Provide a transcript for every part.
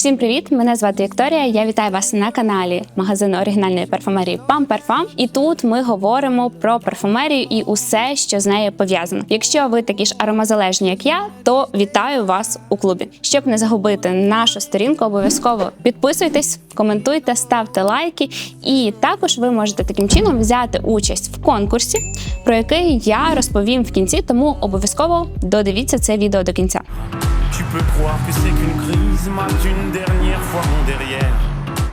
Всім привіт! Мене звати Вікторія. Я вітаю вас на каналі магазину оригінальної парфумерії Parfum. І тут ми говоримо про парфумерію і усе, що з нею пов'язано. Якщо ви такі ж аромазалежні, як я, то вітаю вас у клубі. Щоб не загубити нашу сторінку, обов'язково підписуйтесь, коментуйте, ставте лайки. І також ви можете таким чином взяти участь в конкурсі, про який я розповім в кінці. Тому обов'язково додивіться це відео до кінця. Tu peux croire que c'est qu'une crise.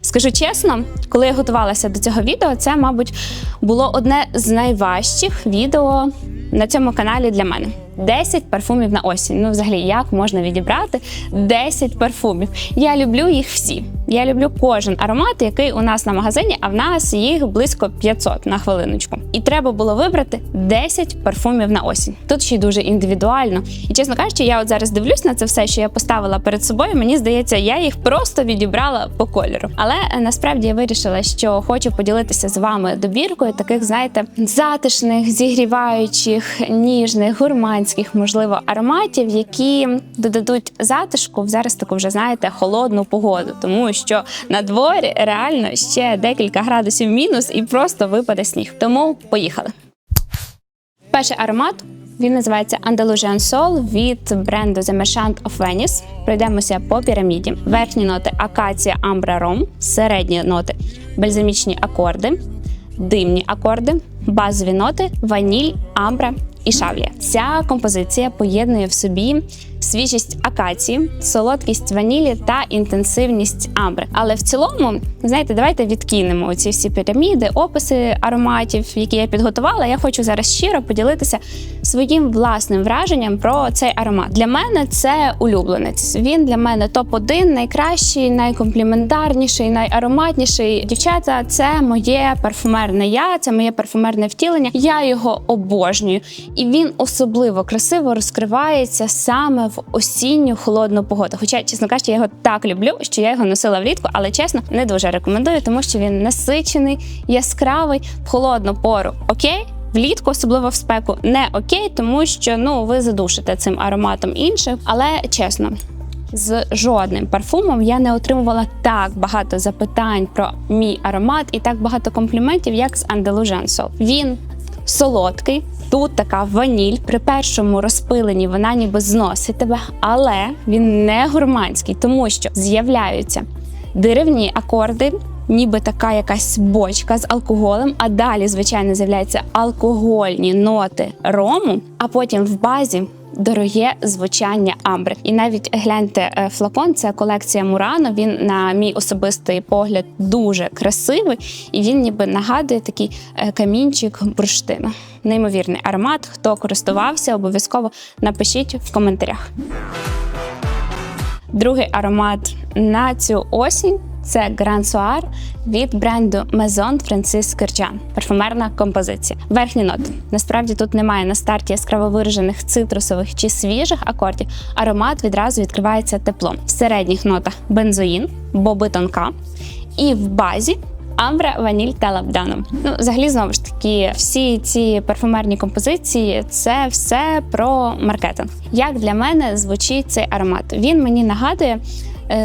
Скажу чесно, коли я готувалася до цього відео, це, мабуть, було одне з найважчих відео на цьому каналі для мене. 10 парфумів на осінь. Ну, взагалі, як можна відібрати 10 парфумів? Я люблю їх всі. Я люблю кожен аромат, який у нас на магазині, а в нас їх близько 500 на хвилиночку. І треба було вибрати 10 парфумів на осінь. Тут ще й дуже індивідуально. І чесно кажучи, я от зараз дивлюсь на це все, що я поставила перед собою. Мені здається, я їх просто відібрала по кольору. Але е, насправді я вирішила, що хочу поділитися з вами добіркою таких, знаєте, затишних, зігріваючих, ніжних, гурманських, можливо, ароматів, які додадуть затишку в зараз таку вже знаєте холодну погоду, тому що на дворі реально ще декілька градусів мінус і просто випаде сніг. Тому поїхали. Перший аромат він називається Andalusian Soul від бренду The Merchant of Venice. Пройдемося по піраміді. Верхні ноти акація, амбра, ром, середні ноти бальзамічні акорди, димні акорди, базові ноти, ваніль, амбра і шавлія. Ця композиція поєднує в собі свіжість акації, солодкість ванілі та інтенсивність амбри. Але в цілому, знаєте, давайте відкинемо ці всі піраміди, описи ароматів, які я підготувала. Я хочу зараз щиро поділитися своїм власним враженням про цей аромат. Для мене це улюбленець. Він для мене топ-1, найкращий, найкомпліментарніший, найароматніший. Дівчата, це моє парфумерне я, це моє парфумерне втілення. Я його обожнюю, і він особливо красиво розкривається саме в осінню холодну погоду. Хоча, чесно кажучи, я його так люблю, що я його носила влітку, але чесно не дуже рекомендую, тому що він насичений, яскравий в холодну пору. Окей. Влітку, особливо в спеку, не окей, тому що ну ви задушите цим ароматом інших. Але чесно, з жодним парфумом я не отримувала так багато запитань про мій аромат і так багато компліментів, як з Andalusian Soul. Він солодкий. Тут така ваніль при першому розпиленні вона ніби зносить тебе, але він не гурманський, тому що з'являються деревні акорди, ніби така якась бочка з алкоголем. А далі, звичайно, з'являються алкогольні ноти рому, а потім в базі. Дороге звучання амбри, і навіть гляньте е, флакон. Це колекція Мурано. Він, на мій особистий погляд, дуже красивий, і він ніби нагадує такий е, камінчик бурштину. Неймовірний аромат. Хто користувався, обов'язково напишіть в коментарях. Другий аромат на цю осінь це Grand Soir від бренду Maison Francis Kurkdjian. Парфумерна композиція. Верхні ноти. Насправді тут немає на старті яскраво виражених цитрусових чи свіжих акордів. Аромат відразу відкривається теплом. В середніх нотах бензоїн, боби тонка. І в базі Амбра, ваніль та лабданом. Ну, взагалі, знову ж таки, всі ці парфумерні композиції це все про маркетинг. Як для мене звучить цей аромат? Він мені нагадує,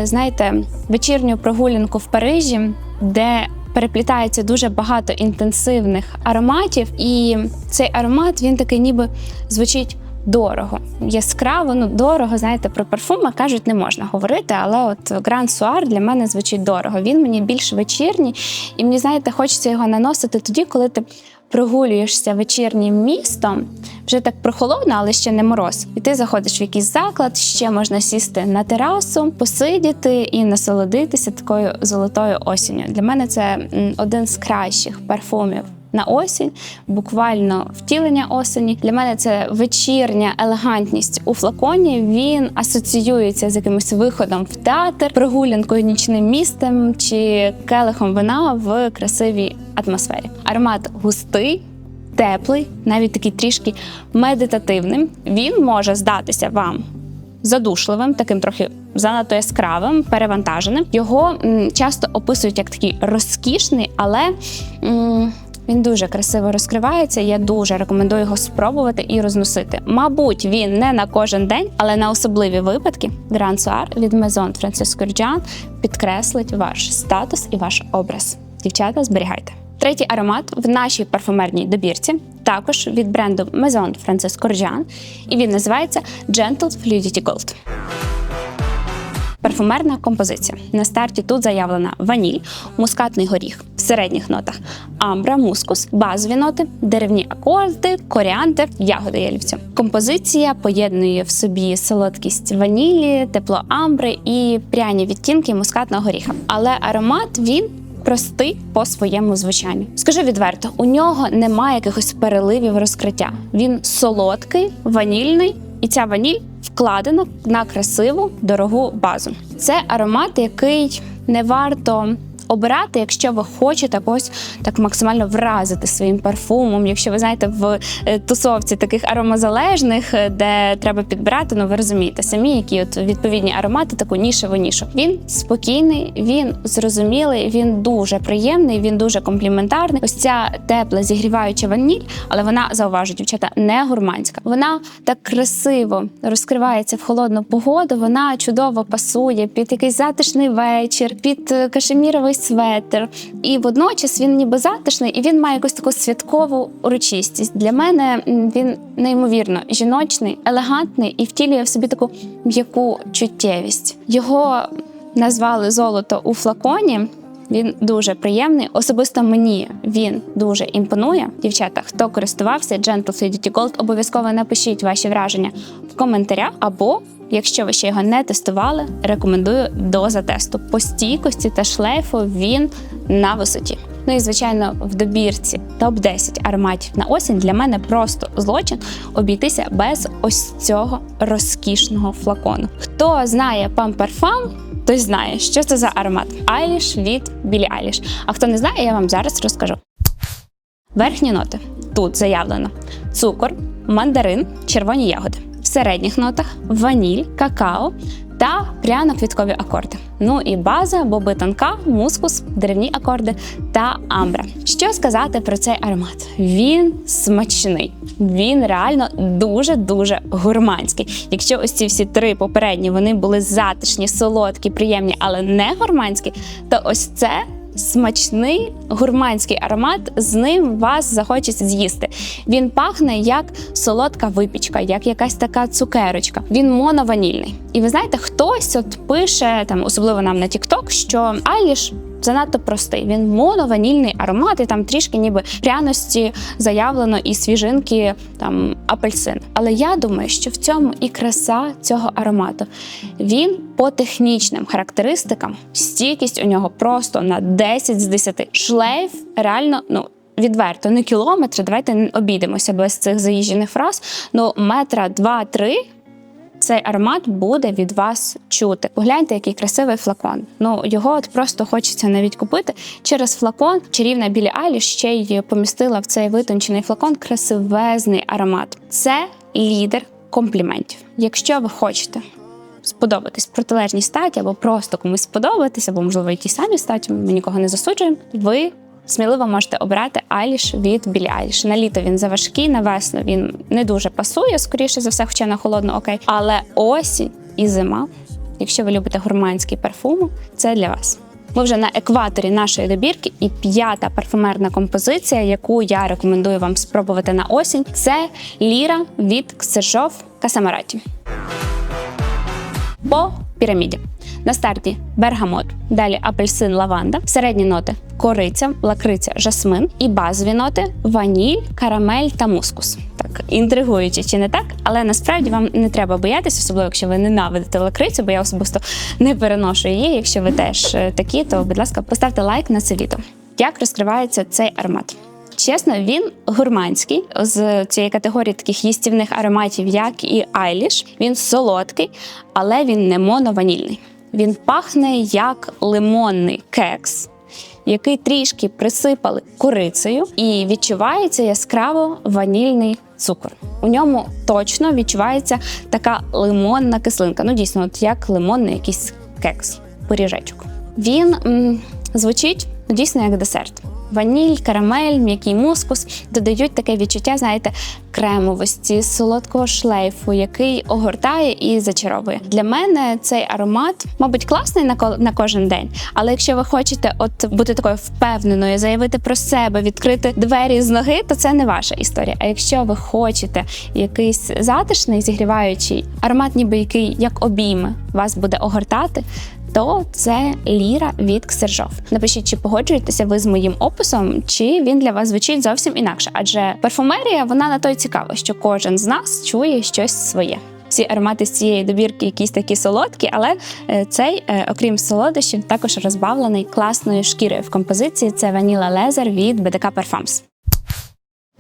знаєте, вечірню прогулянку в Парижі, де переплітається дуже багато інтенсивних ароматів, і цей аромат він такий, ніби звучить. Дорого, яскраво, ну дорого, знаєте, про парфуми кажуть, не можна говорити, але от Grand Soir для мене звучить дорого. Він мені більш вечірній, і мені, знаєте, хочеться його наносити тоді, коли ти прогулюєшся вечірнім містом, вже так прохолодно, але ще не мороз. І ти заходиш в якийсь заклад, ще можна сісти на терасу, посидіти і насолодитися такою золотою осінню. Для мене це один з кращих парфумів на осінь, буквально втілення осені. Для мене це вечірня елегантність у флаконі. Він асоціюється з якимось виходом в театр, прогулянкою нічним містом чи келихом вина в красивій атмосфері. Аромат густий. Теплий, навіть такий трішки медитативним. Він може здатися вам задушливим, таким трохи занадто яскравим, перевантаженим. Його м, часто описують як такий розкішний, але м, Він дуже красиво розкривається. Я дуже рекомендую його спробувати і розносити. Мабуть, він не на кожен день, але на особливі випадки Grand Soir від Maison Francisco Urjan підкреслить ваш статус і ваш образ. Дівчата, зберігайте. Третій аромат в нашій парфумерній добірці також від бренду Maison Francisco Urjan, і він називається Gentle Fluidity Gold. Парфумерна композиція. На старті тут заявлена ваніль, мускатний горіх середніх нотах, амбра, мускус, базові ноти, деревні акорди, коріандр, ягоди ялівця. Композиція поєднує в собі солодкість ванілі, тепло амбри і пряні відтінки мускатного горіха. Але аромат він. Простий по своєму звучанню. Скажу відверто, у нього немає якихось переливів розкриття. Він солодкий, ванільний, і ця ваніль вкладена на красиву дорогу базу. Це аромат, який не варто обирати, якщо ви хочете когось так максимально вразити своїм парфумом. Якщо ви знаєте в е, тусовці таких аромазалежних, е, де треба підбирати, ну ви розумієте самі, які от відповідні аромати, таку нішеву нішу. Він спокійний, він зрозумілий, він дуже приємний, він дуже компліментарний. Ось ця тепла зігріваюча ваніль, але вона зауважу, дівчата, не гурманська. Вона так красиво розкривається в холодну погоду. Вона чудово пасує під якийсь затишний вечір, під е, кашеміровий светр. І водночас він ніби затишний, і він має якусь таку святкову урочистість. Для мене він неймовірно жіночний, елегантний і втілює в собі таку м'яку чуттєвість. Його назвали золото у флаконі. Він дуже приємний. Особисто мені він дуже імпонує. Дівчата, хто користувався Gentle Fluidity Gold, обов'язково напишіть ваші враження в коментарях. Або, якщо ви ще його не тестували, рекомендую до затесту. По стійкості та шлейфу він на висоті. Ну і звичайно, в добірці топ 10 ароматів на осінь для мене просто злочин обійтися без ось цього розкішного флакону. Хто знає Parfum, той знає, що це за аромат Айліш від Білі Айліш. А хто не знає, я вам зараз розкажу. Верхні ноти тут заявлено цукор, мандарин, червоні ягоди. Середніх нотах ваніль, какао та пряно-квіткові акорди. Ну і база, боби тонка, мускус, деревні акорди та амбра. Що сказати про цей аромат? Він смачний, він реально дуже дуже гурманський. Якщо ось ці всі три попередні вони були затишні, солодкі, приємні, але не гурманські, то ось це смачний гурманський аромат. З ним вас захочеться з'їсти. Він пахне як солодка випічка, як якась така цукерочка. Він монованільний. І ви знаєте, хтось от пише там, особливо нам на TikTok, що Айліш занадто простий. Він монованільний аромат, і там трішки ніби пряності заявлено і свіжинки там апельсин. Але я думаю, що в цьому і краса цього аромату. Він по технічним характеристикам, стійкість у нього просто на 10 з 10. Шлейф реально, ну. Відверто, не кілометри, давайте не обійдемося без цих заїжджених фраз. Ну, метра два-три цей аромат буде від вас чути. Погляньте, який красивий флакон. Ну його от просто хочеться навіть купити через флакон. Чарівна білі Айліш ще й помістила в цей витончений флакон красивезний аромат. Це лідер компліментів. Якщо ви хочете. Сподобатись протилежній статі, або просто комусь сподобатись, або можливо і тій самій статі, ми нікого не засуджуємо. Ви сміливо можете обирати Айліш від Білі Айліш. На літо він заважкий, на весну він не дуже пасує, скоріше за все, хоча на холодно окей. Але осінь і зима, якщо ви любите гурманські парфуми, це для вас. Ми вже на екваторі нашої добірки, і п'ята парфумерна композиція, яку я рекомендую вам спробувати на осінь, це ліра від Ксержов Касамараті по піраміді. На старті бергамот, далі апельсин, лаванда, середні ноти кориця, лакриця, жасмин і базові ноти ваніль, карамель та мускус. Так інтригуюче чи не так, але насправді вам не треба боятися, особливо якщо ви ненавидите лакрицю, бо я особисто не переношу її. Якщо ви теж е, такі, то будь ласка, поставте лайк на це відео. Як розкривається цей аромат? Чесно, він гурманський з цієї категорії таких їстівних ароматів, як і Айліш. Він солодкий, але він не монованільний. Він пахне як лимонний кекс, який трішки присипали корицею, і відчувається яскраво ванільний цукор. У ньому точно відчувається така лимонна кислинка. Ну, дійсно, от як лимонний якийсь кекс, пиріжечок. Він м, звучить дійсно як десерт. Ваніль, карамель, м'який мускус додають таке відчуття, знаєте, кремовості, солодкого шлейфу, який огортає і зачаровує. Для мене цей аромат, мабуть, класний на ко- на кожен день. Але якщо ви хочете от бути такою впевненою, заявити про себе, відкрити двері з ноги, то це не ваша історія. А якщо ви хочете якийсь затишний, зігріваючий аромат, ніби який як обійми вас буде огортати. То це ліра від Ксержов. Напишіть, чи погоджуєтеся ви з моїм описом, чи він для вас звучить зовсім інакше. Адже парфумерія вона на то й цікава, що кожен з нас чує щось своє. Всі аромати з цієї добірки якісь такі солодкі, але е, цей, е, окрім солодощів, також розбавлений класною шкірою в композиції. Це Vanilla Leather від BDK Parfums.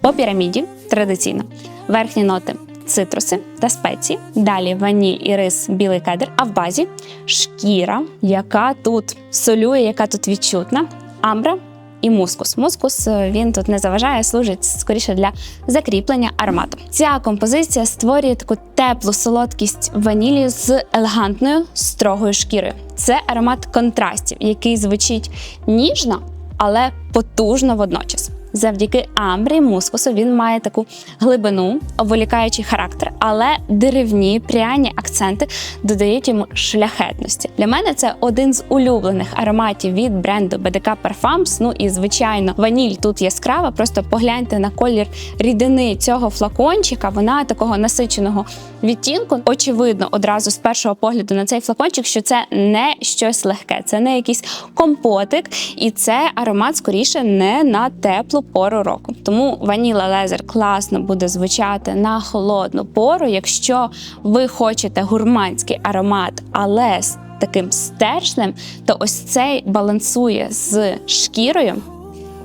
По піраміді традиційно верхні ноти цитруси та спеції. Далі ваніль і рис, білий кедр. А в базі шкіра, яка тут солює, яка тут відчутна, амбра. І мускус. Мускус е, він тут не заважає, служить скоріше для закріплення аромату. Ця композиція створює таку теплу солодкість ванілі з елегантною строгою шкірою. Це аромат контрастів, який звучить ніжно, але потужно водночас. Завдяки амбрі мускусу він має таку глибину, обволікаючий характер, але деревні пряні акценти додають йому шляхетності. Для мене це один з улюблених ароматів від бренду BDK Parfums. Ну і звичайно, ваніль тут яскрава. Просто погляньте на колір рідини цього флакончика. Вона такого насиченого відтінку. Очевидно, одразу з першого погляду на цей флакончик, що це не щось легке, це не якийсь компотик, і це аромат скоріше не на теплу пору року. Тому ваніла лезер класно буде звучати на холодну пору. Якщо ви хочете гурманський аромат, але з таким стержнем, то ось цей балансує з шкірою.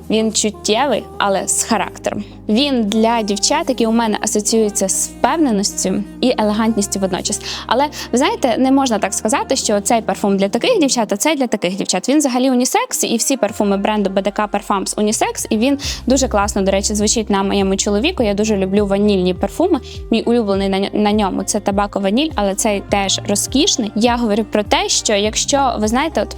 Він чуттєвий, але з характером. Він для дівчат, які у мене асоціюються з впевненістю і елегантністю водночас. Але ви знаєте, не можна так сказати, що цей парфум для таких дівчат, а цей для таких дівчат. Він взагалі унісекс, і всі парфуми бренду BDK Parfums унісекс. І він дуже класно, до речі, звучить на моєму чоловіку. Я дуже люблю ванільні парфуми. Мій улюблений на, на ньому це табако ваніль, але цей теж розкішний. Я говорю про те, що якщо ви знаєте, от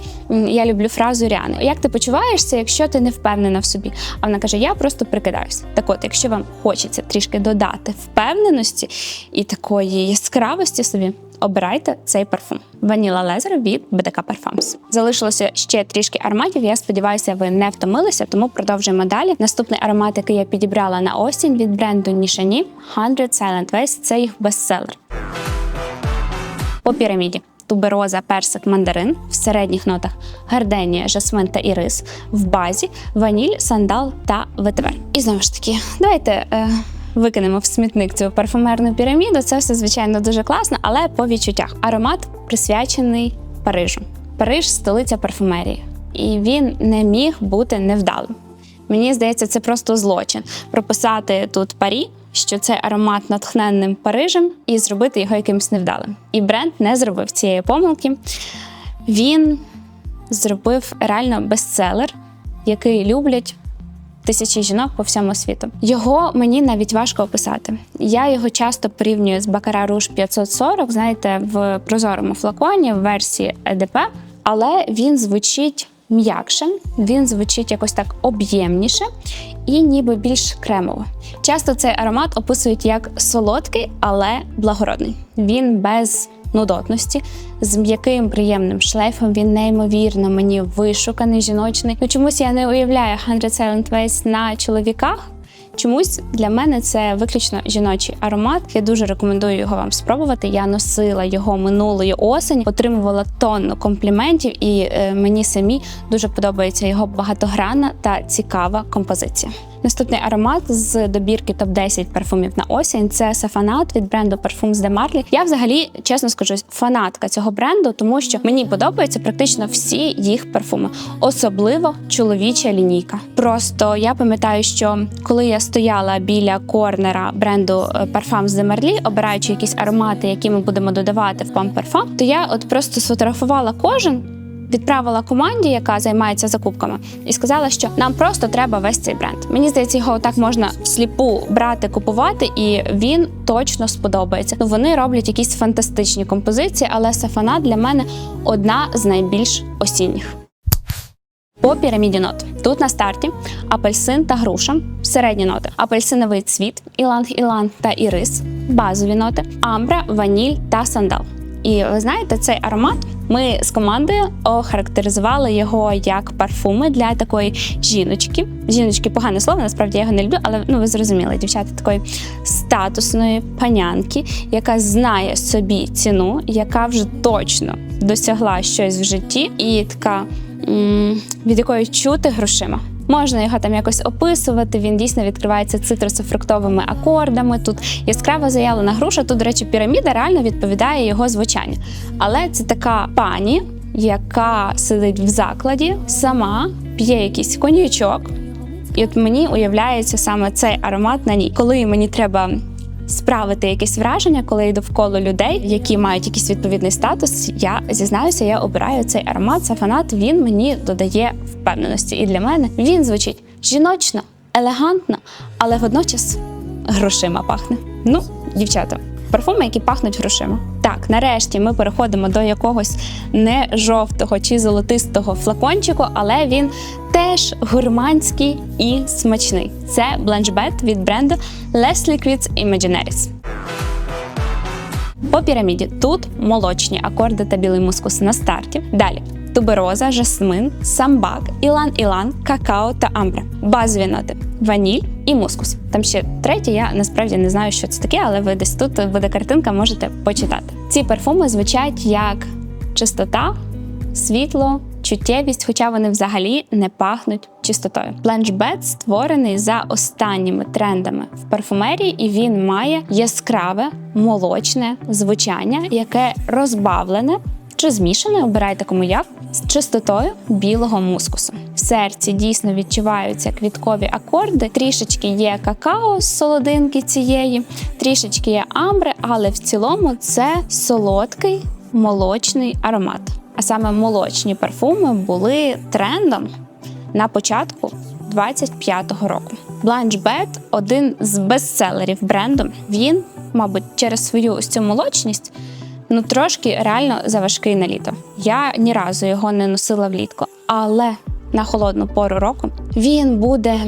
я люблю фразу Ріани, як ти почуваєшся, якщо ти не впевнена в собі? А вона каже: Я просто прикидаюсь. Так от, якщо вам хочеться трішки додати впевненості і такої яскравості собі. Обирайте цей парфум Vanilla Leather від BDK Parfums. Залишилося ще трішки ароматів. Я сподіваюся, ви не втомилися, тому продовжуємо далі. Наступний аромат, який я підібрала на осінь від бренду Nishani 100 Silent Ways – це їх бестселер. По піраміді. Тубероза, персик, мандарин в середніх нотах гарденія, жасмин та ірис, в базі ваніль, сандал та ветивер. І знову ж таки, давайте е, викинемо в смітник цю парфумерну піраміду. Це все звичайно дуже класно, але по відчуттях. Аромат присвячений Парижу. Париж столиця парфумерії, і він не міг бути невдалим. Мені здається, це просто злочин прописати тут парі, що це аромат натхненним Парижем, і зробити його якимось невдалим. І бренд не зробив цієї помилки. Він зробив реально бестселер, який люблять тисячі жінок по всьому світу. Його мені навіть важко описати. Я його часто порівнюю з Baccarat Rouge 540, знаєте, в прозорому флаконі в версії EDP, але він звучить м'якше, він звучить якось так об'ємніше і ніби більш кремово. Часто цей аромат описують як солодкий, але благородний. Він без нудотності, з м'яким приємним шлейфом. Він неймовірно мені вишуканий, жіночний. Ну чомусь я не уявляю 100 Silent Ways на чоловіках. Чомусь для мене це виключно жіночий аромат. Я дуже рекомендую його вам спробувати. Я носила його минулої осені, отримувала тонну компліментів, і е, мені самі дуже подобається його багатогранна та цікава композиція. Наступний аромат з добірки топ 10 парфумів на осінь це сафанат від бренду Parfums de Marly. Я взагалі чесно скажу, фанатка цього бренду, тому що мені подобаються практично всі їх парфуми, особливо чоловіча лінійка. Просто я пам'ятаю, що коли я стояла біля корнера бренду е, Parfums de Marly, обираючи якісь аромати, які ми будемо додавати в Pump Parfum, то я от просто сфотографувала кожен відправила команді, яка займається закупками, і сказала, що нам просто треба весь цей бренд. Мені здається, його так можна всліпу брати, купувати, і він точно сподобається. Ну вони роблять якісь фантастичні композиції, але сафана для мене одна з найбільш осінніх. По піраміді нот Тут на старті апельсин та груша, середні ноти, апельсиновий цвіт, іланг-іланг та ірис, базові ноти, амбра, ваніль та сандал. І ви знаєте, цей аромат ми з командою охарактеризували його як парфуми для такої жіночки. Жіночки погане слово, насправді я його не люблю, але ну ви зрозуміли, дівчата такої статусної панянки, яка знає собі ціну, яка вже точно досягла щось в житті, і така від якої чути грошима. Можна його там якось описувати. Він дійсно відкривається цитрусофруктовими акордами. Тут яскраво заявлена груша. Тут, до речі, піраміда реально відповідає його звучанню. Але це така пані, яка сидить в закладі, сама п'є якийсь коньячок. І от мені уявляється саме цей аромат на ній. Коли мені треба справити якесь враження, коли я довкола людей, які мають якийсь відповідний статус, я зізнаюся, я обираю цей аромат. Це фанат. Він мені додає впевненості. І для мене він звучить жіночно, елегантно, але водночас грошима пахне. Ну, дівчата. Парфуми, які пахнуть грошима. Так, нарешті ми переходимо до якогось не жовтого чи золотистого флакончику, але він теж гурманський і смачний. Це Blanche від бренду Les Liquids Imaginaries. По піраміді тут молочні акорди та білий мускус на старті. Далі тубероза, жасмин, самбак, ілан-ілан, какао та амбра. Базові ноти ваніль і мускус. Там ще третє, я насправді не знаю, що це таке, але ви десь тут буде картинка, можете почитати. Ці парфуми звучать як чистота, світло, чуттєвість, хоча вони взагалі не пахнуть чистотою. Blanche створений за останніми трендами в парфумерії, і він має яскраве молочне звучання, яке розбавлене чи змішане, обирайте кому як, з чистотою білого мускусу. В серці дійсно відчуваються квіткові акорди. Трішечки є какао з солодинки цієї, трішечки є амбри, але в цілому це солодкий молочний аромат. А саме молочні парфуми були трендом на початку 25-го року. Blanche Bed – один з бестселерів бренду. Він, мабуть, через свою ось цю молочність ну трошки реально заважкий на літо. Я ні разу його не носила влітку, але на холодну пору року він буде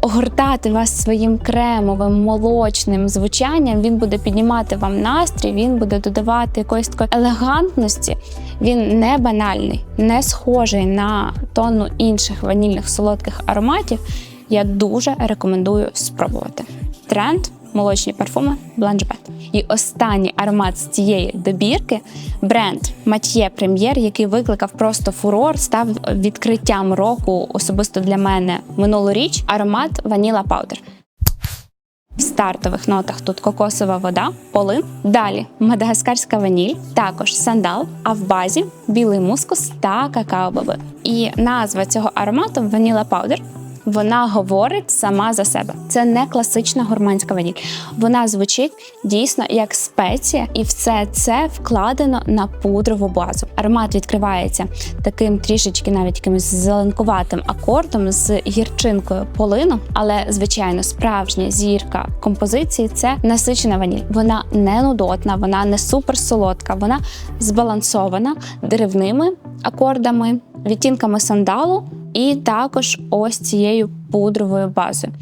огортати вас своїм кремовим молочним звучанням. Він буде піднімати вам настрій, він буде додавати якоїсь такої елегантності. Він не банальний, не схожий на тонну інших ванільних солодких ароматів. Я дуже рекомендую спробувати. Тренд молочні парфуми Blanche. І останній аромат з цієї добірки бренд Mathieu Premier, який викликав просто фурор, став відкриттям року особисто для мене минулоріч. Аромат Vanilla Powder. В стартових нотах тут кокосова вода, полин. Далі мадагаскарська ваніль, також сандал, а в базі білий мускус та какао-боби. І назва цього аромату Vanilla Powder вона говорить сама за себе. Це не класична гурманська ваніль. Вона звучить дійсно як спеція, і все це вкладено на пудрову базу. Аромат відкривається таким трішечки, навіть якимось зеленкуватим акордом з гірчинкою полину. Але, звичайно, справжня зірка композиції це насичена ваніль. Вона не нудотна, вона не суперсолодка, вона збалансована деревними акордами, відтінками сандалу і також ось цією пудровою базою.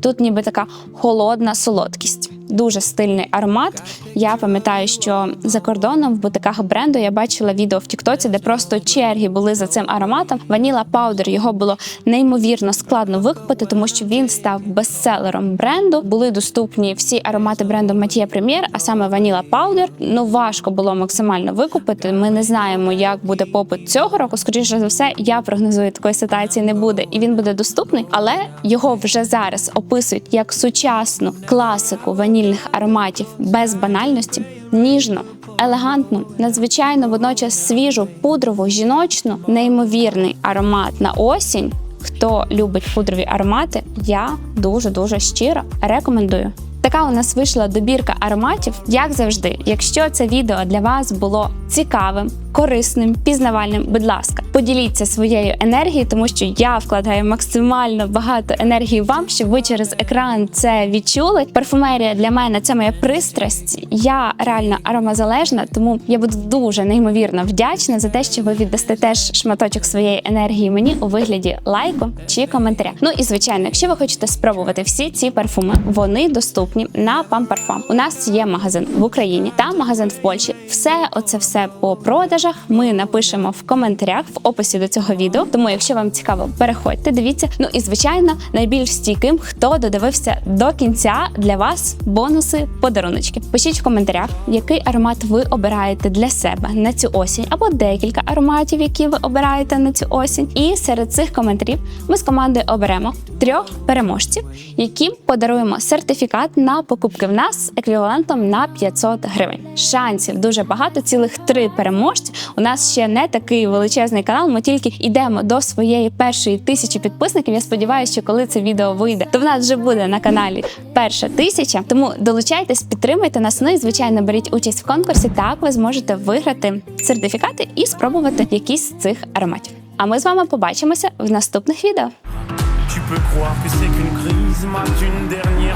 Тут ніби така холодна солодкість. Дуже стильний аромат. Я пам'ятаю, що за кордоном в бутиках бренду я бачила відео в Тіктоці, де просто черги були за цим ароматом. Ваніла Паудер його було неймовірно складно викупити, тому що він став бестселером бренду. Були доступні всі аромати бренду Mathieu Premier, а саме Ваніла Паудер. Ну важко було максимально викупити. Ми не знаємо, як буде попит цього року. Скоріше за все, я прогнозую такої ситуації не буде, і він буде доступний, але його вже зараз описують як сучасну класику ванільних ароматів без банальності, ніжно, елегантну, надзвичайно водночас свіжу, пудрову, жіночну, неймовірний аромат на осінь. Хто любить пудрові аромати, я дуже дуже щиро рекомендую. Така у нас вийшла добірка ароматів, як завжди. Якщо це відео для вас було цікавим, корисним, пізнавальним, будь ласка, Поділіться своєю енергією, тому що я вкладаю максимально багато енергії вам, щоб ви через екран це відчули. Парфумерія для мене це моя пристрасть. Я реально аромазалежна, тому я буду дуже неймовірно вдячна за те, що ви віддасте теж шматочок своєї енергії мені у вигляді лайку чи коментаря. Ну і звичайно, якщо ви хочете спробувати всі ці парфуми, вони доступні на Pam У нас є магазин в Україні та магазин в Польщі. Все оце все по продажах. Ми напишемо в коментарях в описі до цього відео. Тому, якщо вам цікаво, переходьте, дивіться. Ну і звичайно, найбільш стійким, хто додивився до кінця для вас бонуси, подаруночки. Пишіть в коментарях, який аромат ви обираєте для себе на цю осінь, або декілька ароматів, які ви обираєте на цю осінь. І серед цих коментарів ми з командою оберемо трьох переможців, яким подаруємо сертифікат на покупки в нас еквівалентом на 500 гривень. Шансів дуже багато, цілих три переможці. У нас ще не такий величезний канал. Ми тільки йдемо до своєї першої тисячі підписників. Я сподіваюся, що коли це відео вийде, то в нас вже буде на каналі перша тисяча. Тому долучайтесь, підтримуйте нас. Ну і звичайно, беріть участь в конкурсі. Так ви зможете виграти сертифікати і спробувати якісь з цих ароматів. А ми з вами побачимося в наступних відео.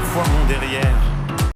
parfois mon derrière.